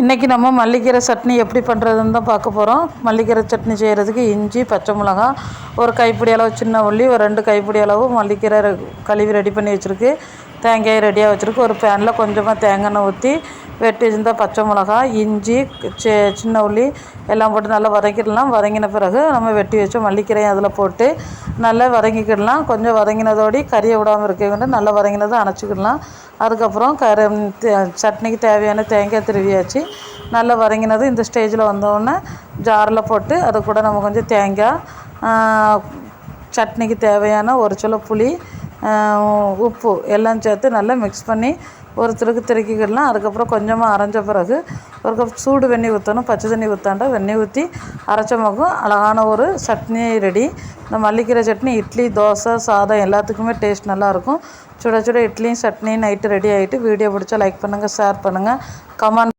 இன்றைக்கி நம்ம மல்லிக்கீரை சட்னி எப்படி பண்ணுறதுன்னு தான் பார்க்க போகிறோம் மல்லிக்கீரை சட்னி செய்கிறதுக்கு இஞ்சி பச்சை மிளகா ஒரு கைப்பிடி அளவு சின்ன உள்ளி ஒரு ரெண்டு கைப்பிடி அளவு மல்லிக்கீரை கழுவி ரெடி பண்ணி வச்சுருக்கு. தேங்காய் ரெடியாக வச்சுருக்கு. ஒரு பேனில் கொஞ்சமாக தேங்காய் எண்ணெய் ஊற்றி வெட்டி வச்சிருந்தால் பச்சை மிளகா இஞ்சி சி சின்ன உள்ளி எல்லாம் போட்டு நல்லா வதக்கிடலாம். வதங்கின பிறகு நம்ம வெட்டி வச்ச மல்லிக்கீரையும் அதில் போட்டு நல்லா வதங்கிக்கிடலாம். கொஞ்சம் வதங்கினதோடி கறியை விடாமல் இருக்க நல்லா வதங்கினதை அணைச்சிக்கிடலாம். அதுக்கப்புறம் கரு தே- சட்னிக்கு தேவையான தேங்காய் திருவியாச்சு. நல்லா வதங்கினது இந்த ஸ்டேஜில் வந்தோடனே ஜாரில் போட்டு அது கூட நம்ம கொஞ்சம் தேங்காய் சட்னிக்கு தேவையான ஒரு சில புளி உப்பு எல்லாம் சேர்த்து நல்லா மிக்ஸ் பண்ணி ஒரு திருக்கு திருக்கிக்கிடலாம் அதுக்கப்புறம் கொஞ்சமாக அரைஞ்ச பிறகு ஒரு கப் சூடு வெண்ணி ஊற்றணும் பச்சை தண்ணி ஊற்றாண்டா வெண்ணெய் ஊற்றி அரைச்ச அழகான ஒரு சட்னி ரெடி இந்த மல்லிக்கீரை சட்னி இட்லி தோசை சாதம் எல்லாத்துக்குமே டேஸ்ட் நல்லாயிருக்கும் சுட சுட இட்லியும் சட்னியும் நைட்டு ரெடி ஆகிட்டு வீடியோ பிடிச்சா லைக் பண்ணுங்கள் ஷேர் பண்ணுங்கள் கமெண்ட்